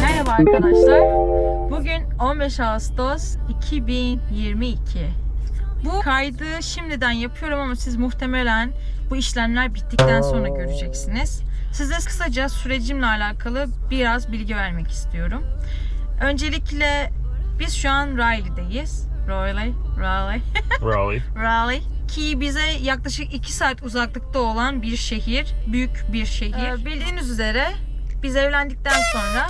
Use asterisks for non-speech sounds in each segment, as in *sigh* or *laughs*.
Merhaba arkadaşlar. Bugün 15 Ağustos 2022. Bu kaydı şimdiden yapıyorum ama siz muhtemelen bu işlemler bittikten sonra göreceksiniz. Size kısaca sürecimle alakalı biraz bilgi vermek istiyorum. Öncelikle biz şu an Riley'deyiz. Raleigh, Raleigh. *laughs* Raleigh. Raleigh ki bize yaklaşık 2 saat uzaklıkta olan bir şehir, büyük bir şehir. Ee, bildiğiniz üzere biz evlendikten sonra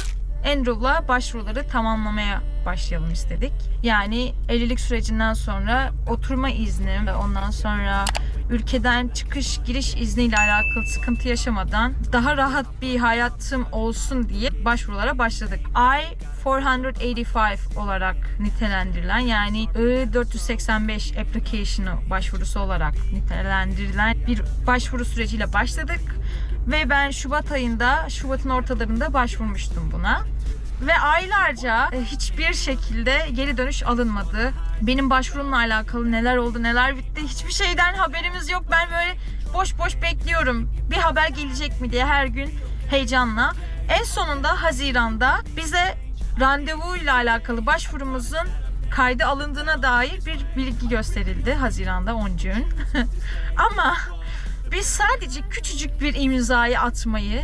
Andrew'la başvuruları tamamlamaya başlayalım istedik. Yani evlilik sürecinden sonra oturma izni ve ondan sonra ülkeden çıkış giriş izniyle alakalı sıkıntı yaşamadan daha rahat bir hayatım olsun diye başvurulara başladık. I-485 olarak nitelendirilen yani I-485 application'ı başvurusu olarak nitelendirilen bir başvuru süreciyle başladık. Ve ben Şubat ayında, Şubat'ın ortalarında başvurmuştum buna. Ve aylarca e, hiçbir şekilde geri dönüş alınmadı. Benim başvurumla alakalı neler oldu, neler bitti hiçbir şeyden haberimiz yok. Ben böyle boş boş bekliyorum. Bir haber gelecek mi diye her gün heyecanla. En sonunda Haziran'da bize randevu ile alakalı başvurumuzun kaydı alındığına dair bir bilgi gösterildi Haziran'da 10 gün. *laughs* Ama biz sadece küçücük bir imzayı atmayı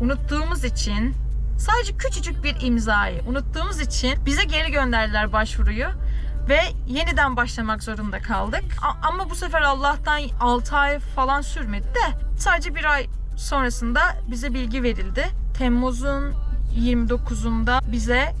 unuttuğumuz için sadece küçücük bir imzayı unuttuğumuz için bize geri gönderdiler başvuruyu ve yeniden başlamak zorunda kaldık. A- ama bu sefer Allah'tan 6 ay falan sürmedi de sadece bir ay sonrasında bize bilgi verildi. Temmuz'un 29'unda bize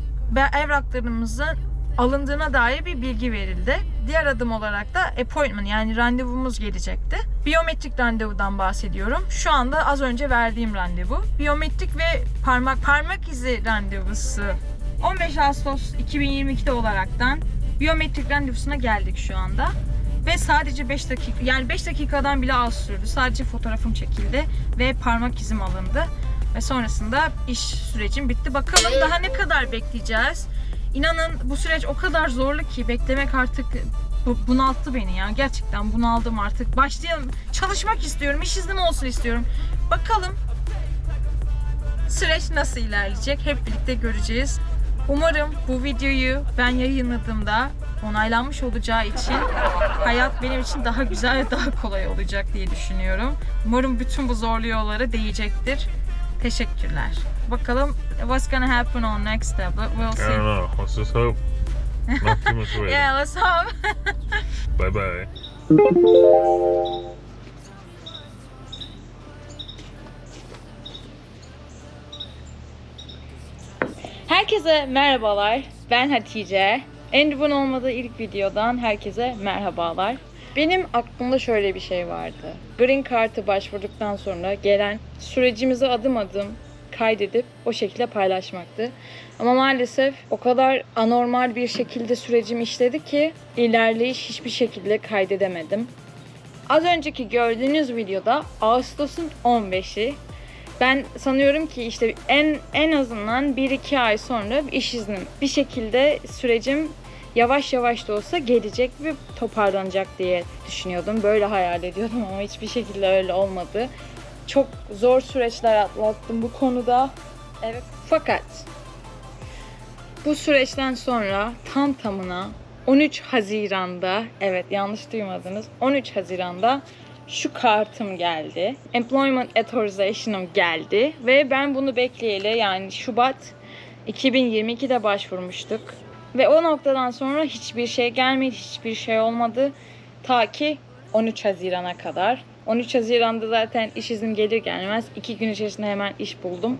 evraklarımızın alındığına dair bir bilgi verildi. Diğer adım olarak da appointment yani randevumuz gelecekti. Biyometrik randevudan bahsediyorum. Şu anda az önce verdiğim randevu. Biyometrik ve parmak parmak izi randevusu 15 Ağustos 2022'de olaraktan biyometrik randevusuna geldik şu anda. Ve sadece 5 dakika yani 5 dakikadan bile az sürdü. Sadece fotoğrafım çekildi ve parmak izim alındı. Ve sonrasında iş sürecim bitti. Bakalım daha ne kadar bekleyeceğiz. İnanın bu süreç o kadar zorlu ki beklemek artık bu- bunalttı beni ya. Gerçekten bunaldım artık. Başlayalım. Çalışmak istiyorum. iş iznim olsun istiyorum. Bakalım süreç nasıl ilerleyecek? Hep birlikte göreceğiz. Umarım bu videoyu ben yayınladığımda onaylanmış olacağı için hayat benim için daha güzel ve daha kolay olacak diye düşünüyorum. Umarım bütün bu zorlu yollara değecektir. Teşekkürler. Bakalım what's gonna happen on next step. We'll I see. don't know. Let's just hope. Not too much *laughs* waiting. Yeah, let's hope. *laughs* Bye bye. Herkese merhabalar. Ben Hatice. Andrew'un olmadığı ilk videodan herkese merhabalar. Benim aklımda şöyle bir şey vardı. Green Card'ı başvurduktan sonra gelen sürecimizi adım adım kaydedip o şekilde paylaşmaktı. Ama maalesef o kadar anormal bir şekilde sürecim işledi ki ilerleyiş hiçbir şekilde kaydedemedim. Az önceki gördüğünüz videoda Ağustos'un 15'i ben sanıyorum ki işte en en azından 1-2 ay sonra iş iznim bir şekilde sürecim yavaş yavaş da olsa gelecek ve toparlanacak diye düşünüyordum. Böyle hayal ediyordum ama hiçbir şekilde öyle olmadı. Çok zor süreçler atlattım bu konuda. Evet. Fakat bu süreçten sonra tam tamına 13 Haziran'da, evet yanlış duymadınız, 13 Haziran'da şu kartım geldi. Employment Authorization'ım geldi ve ben bunu bekleyeli yani Şubat 2022'de başvurmuştuk. Ve o noktadan sonra hiçbir şey gelmedi, hiçbir şey olmadı. Ta ki 13 Haziran'a kadar. 13 Haziran'da zaten iş iznim gelir gelmez 2 gün içerisinde hemen iş buldum.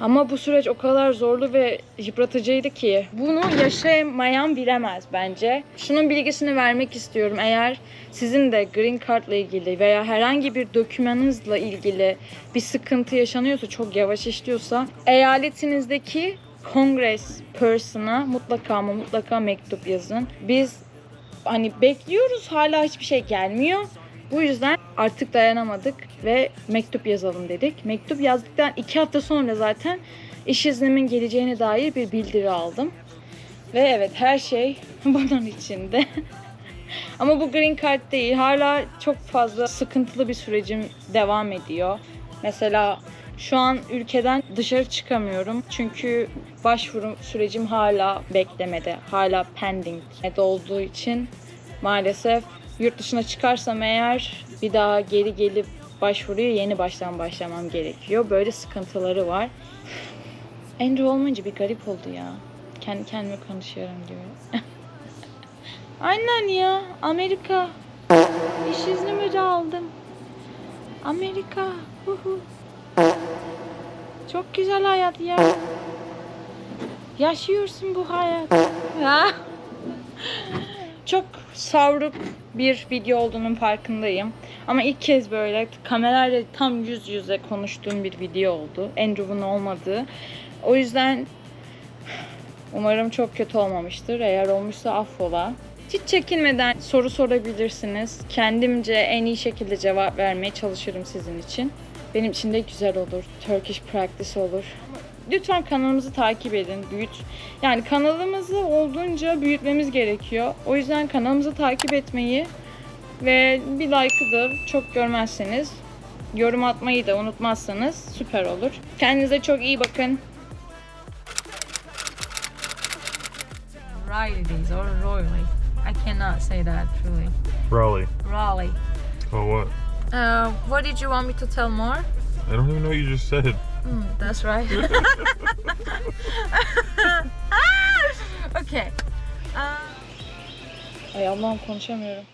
Ama bu süreç o kadar zorlu ve yıpratıcıydı ki bunu yaşamayan bilemez bence. Şunun bilgisini vermek istiyorum. Eğer sizin de Green Card ile ilgili veya herhangi bir dokümanınızla ilgili bir sıkıntı yaşanıyorsa, çok yavaş işliyorsa eyaletinizdeki Congress person'a mutlaka ama mutlaka mektup yazın. Biz hani bekliyoruz hala hiçbir şey gelmiyor. Bu yüzden artık dayanamadık ve mektup yazalım dedik. Mektup yazdıktan iki hafta sonra zaten iş iznimin geleceğine dair bir bildiri aldım. Ve evet her şey *laughs* bunun içinde. *laughs* Ama bu green card değil. Hala çok fazla sıkıntılı bir sürecim devam ediyor. Mesela şu an ülkeden dışarı çıkamıyorum. Çünkü başvuru sürecim hala beklemede. Hala pending olduğu için maalesef yurt dışına çıkarsam eğer bir daha geri gelip başvuruya yeni baştan başlamam gerekiyor. Böyle sıkıntıları var. Andrew olmayınca bir garip oldu ya. Kendi kendime konuşuyorum gibi. *laughs* Aynen ya. Amerika. İş iznimi de aldım. Amerika. Çok güzel hayat ya. Yaşıyorsun bu hayat. Ha? Çok savruk bir video olduğunun farkındayım. Ama ilk kez böyle kamerayla tam yüz yüze konuştuğum bir video oldu. Andrew'un olmadığı. O yüzden umarım çok kötü olmamıştır. Eğer olmuşsa affola. Hiç çekinmeden soru sorabilirsiniz. Kendimce en iyi şekilde cevap vermeye çalışırım sizin için. Benim için de güzel olur. Turkish practice olur. Lütfen kanalımızı takip edin. Büyüt. Yani kanalımızı olduğunca büyütmemiz gerekiyor. O yüzden kanalımızı takip etmeyi ve bir like'ı da çok görmezseniz yorum atmayı da unutmazsanız süper olur. Kendinize çok iyi bakın. Riley's or Royley. I cannot say that truly. Raleigh. Raleigh. Oh, what? Uh, what did you want me to tell more? I don't even know what you just said. Hmm, that's right. *laughs* *laughs* okay. Uh, Ay Allah'ım konuşamıyorum.